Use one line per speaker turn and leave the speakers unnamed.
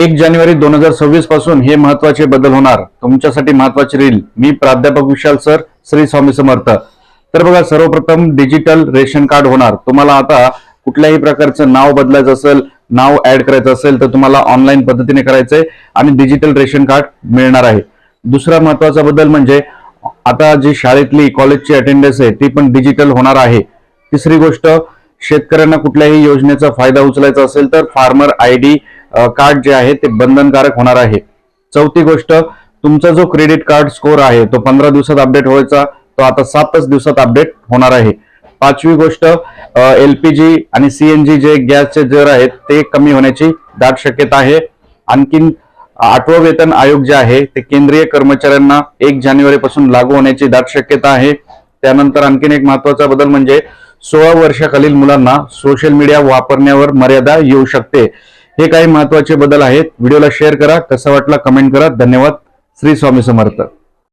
एक जानेवारी दोन हजार सव्वीसपासून हे महत्त्वाचे बदल होणार. तुमच्यासाठी महत्त्वाचे रील मी प्राध्यापक विशाल सर श्री स्वामी समर्थ. तर बघा सर्वप्रथम डिजिटल रेशन कार्ड होणार. तुम्हाला आता कुठल्याही प्रकारचं नाव बदलायचं असेल नाव ऍड करायचं असेल तर तुम्हाला ऑनलाईन पद्धतीने करायचंय आणि डिजिटल रेशन कार्ड मिळणार आहे. दुसरा महत्त्वाचा बदल म्हणजे आता जी शाळेतली कॉलेजची अटेंडन्स आहे ती पण डिजिटल होणार आहे. तिसरी गोष्ट शेतकऱ्यांना कुठल्याही योजनेचा फायदा उचलायचा असेल तर फार्मर आय डी कार्ड जे आहे ते बंधनकारक होणार आहे. चौथी गोष्ट तुमचा जो क्रेडिट कार्ड स्कोर आहे तो पंधरा दिवसात अपडेट व्हायचा तो आता सातच दिवसात अपडेट होणार आहे. पाचवी गोष्ट एलपीजी आणि सीएनजी जे गॅसचे दर आहेत ते कमी होण्याची दाट शक्यता आहे. आणखीन आठवं वेतन आयोग जे आहे ते केंद्रीय कर्मचाऱ्यांना एक जानेवारी पासून लागू होण्याची दाट शक्यता आहे. त्यानंतर आणखीन एक महत्त्वाचा बदल म्हणजे सोळा वर्षाखालील मुलांना सोशल मीडिया वापरण्यावर मर्यादा येऊ शकते. हे काही महत्त्वाचे बदल आहेत. व्हिडिओला शेअर करा. कसा वाटला कमेंट करा. धन्यवाद. श्री स्वामी समर्थ.